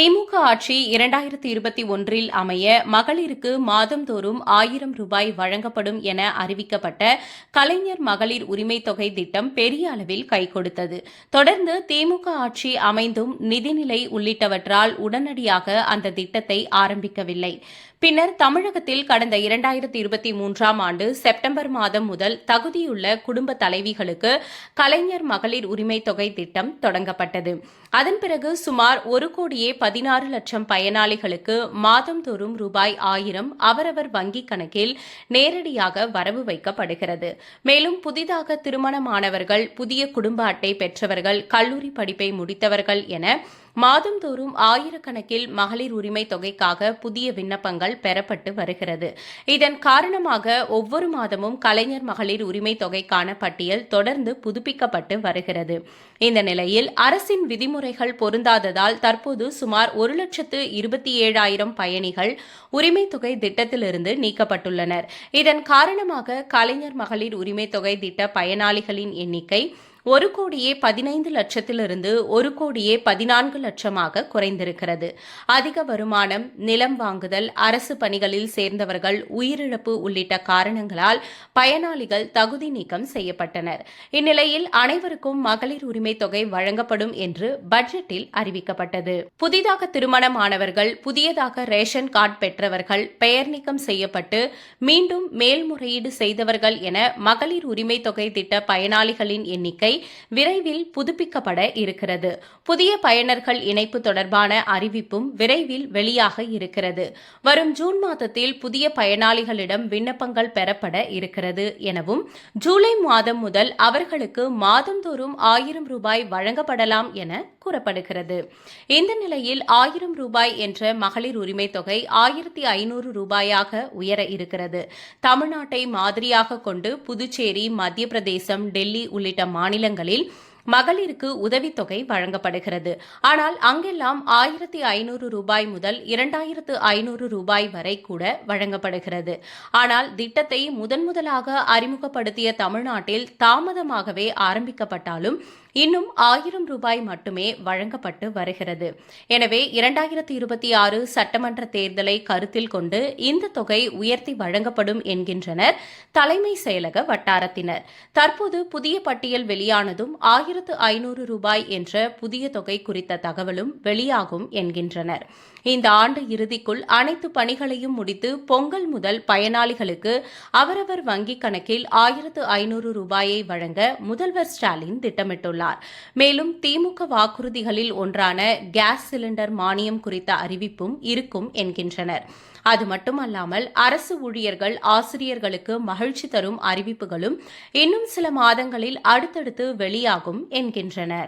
திமுக ஆட்சி இரண்டாயிரத்தி இருபத்தி ஒன்றில் அமைய மகளிருக்கு மாதந்தோறும் ஆயிரம் ரூபாய் வழங்கப்படும் என அறிவிக்கப்பட்ட கலைஞர் மகளிர் உரிமைத் தொகை திட்டம் பெரிய அளவில் கை கொடுத்தது. தொடர்ந்து திமுக ஆட்சி அமைந்தும் நிதிநிலை உள்ளிட்டவற்றால் உடனடியாக அந்த திட்டத்தை ஆரம்பிக்கவில்லை. பின்னர் தமிழகத்தில் கடந்த இரண்டாயிரத்தி இருபத்தி மூன்றாம் ஆண்டு செப்டம்பர் மாதம் முதல் தகுதியுள்ள குடும்ப தலைவிகளுக்கு கலைஞர் மகளிர் உரிமைத் தொகை திட்டம் தொடங்கப்பட்டது. அதன் பிறகு சுமார் ஒரு கோடியே பதினாறு லட்சம் பயனாளிகளுக்கு மாதந்தோறும் ரூபாய் ஆயிரம் அவரவர் வங்கிக் கணக்கில் நேரடியாக வரவு வைக்கப்படுகிறது. மேலும் புதிதாக திருமணமானவர்கள் புதிய குடும்ப அட்டை பெற்றவர்கள் கல்லூரி படிப்பை முடித்தவர்கள் என மாதந்தோறும் ஆயிரக்கணக்கில் மகளிர் உரிமை தொகைக்காக புதிய விண்ணப்பங்கள் பெறப்பட்டு வருகிறது. இதன் காரணமாக ஒவ்வொரு மாதமும் கலைஞர் மகளிர் உரிமை தொகைக்கான பட்டியல் தொடர்ந்து புதுப்பிக்கப்பட்டு வருகிறது. இந்த நிலையில் அரசின் விதிமுறைகள் பொருந்தாததால் தற்போது சுமார் ஒரு லட்சத்து இருபத்தி ஏழாயிரம் பயணிகள் உரிமை தொகை திட்டத்திலிருந்து நீக்கப்பட்டுள்ளனர். இதன் காரணமாக கலைஞர் மகளிர் உரிமை தொகை திட்ட பயனாளிகளின் எண்ணிக்கை ஒரு கோடியே பதினைந்து லட்சத்திலிருந்து ஒரு கோடியே பதினான்கு லட்சமாக குறைந்திருக்கிறது. அதிக வருமானம் நிலம் வாங்குதல் அரசு பணிகளில் சேர்ந்தவர்கள் உயிரிழப்பு உள்ளிட்ட காரணங்களால் பயனாளிகள் தகுதி நீக்கம் செய்யப்பட்டனர். இந்நிலையில் அனைவருக்கும் மகளிர் உரிமை தொகை வழங்கப்படும் என்று பட்ஜெட்டில் அறிவிக்கப்பட்டது. புதிதாக திருமணமானவர்கள் புதியதாக ரேஷன் கார்டு பெற்றவர்கள் பெயர் நீக்கம் செய்யப்பட்டு மீண்டும் மேல்முறையீடு செய்தவர்கள் என மகளிர் உரிமை தொகை திட்ட பயனாளிகளின் எண்ணிக்கை விரைவில் புதுப்பிக்கப்பட இருக்கிறது. புதிய பயனர்கள் இணைப்பு தொடர்பான அறிவிப்பும் விரைவில் வெளியாக இருக்கிறது. வரும் ஜூன் மாதத்தில் புதிய பயனாளிகளிடம் விண்ணப்பங்கள் பெறப்பட இருக்கிறது எனவும் ஜூலை மாதம் முதல் அவர்களுக்கு மாதந்தோறும் ஆயிரம் ரூபாய் வழங்கப்படலாம் என கூறப்படுகிறது. இந்த நிலையில் ஆயிரம் ரூபாய் என்ற மகளிர் உரிமை தொகை ஆயிரத்தி ஐநூறு ரூபாயாக உயர இருக்கிறது. தமிழ்நாட்டை மாதிரியாக கொண்டு புதுச்சேரி மத்திய பிரதேசம் டெல்லி உள்ளிட்ட மாநில மாநிலங்களில் மகளிருக்கு உதவித்தொகை வழங்கப்படுகிறது. ஆனால் அங்கெல்லாம் ஆயிரத்தி ஐநூறு ரூபாய் முதல் இரண்டாயிரத்து ஐநூறு ரூபாய் வரை கூட வழங்கப்படுகிறது. ஆனால் திட்டத்தை முதன் முதலாக அறிமுகப்படுத்திய தமிழ்நாட்டில் தாமதமாகவே ஆரம்பிக்கப்பட்டாலும் இன்னும் ஆயிரம் ரூபாய் மட்டுமே வழங்கப்பட்டு வருகிறது. எனவே இரண்டாயிரத்தி இருபத்தி ஆறு சட்டமன்ற தேர்தலை கருத்தில் கொண்டு இந்த தொகை உயர்த்தி வழங்கப்படும் என்கின்றனர் தலைமை செயலக வட்டாரத்தினர். தற்போது புதிய பட்டியல் வெளியானதும் ஆயிரத்து ஐநூறு ரூபாய் என்ற புதிய தொகை குறித்த தகவலும் வெளியாகும் என்கின்றனர். இந்த ஆண்டு இறுதிக்குள் அனைத்து பணிகளையும் முடித்து பொங்கல் முதல் பயனாளிகளுக்கு அவரவர் வங்கிக் கணக்கில் ஆயிரத்து ஐநூறு ரூபாயை வழங்க முதல்வர் ஸ்டாலின் திட்டமிட்டுள்ளார். மேலும் திமுக வாக்குறுதிகளில் ஒன்றான கேஸ் சிலிண்டர் மானியம் குறித்த அறிவிப்பும் இருக்கும் என்கின்றனர். அது மட்டுமல்லாமல் அரசு ஊழியர்கள் ஆசிரியர்களுக்கு மகிழ்ச்சி தரும் அறிவிப்புகளும் இன்னும் சில மாதங்களில் அடுத்தடுத்து வெளியாகும் என்கின்றனர்.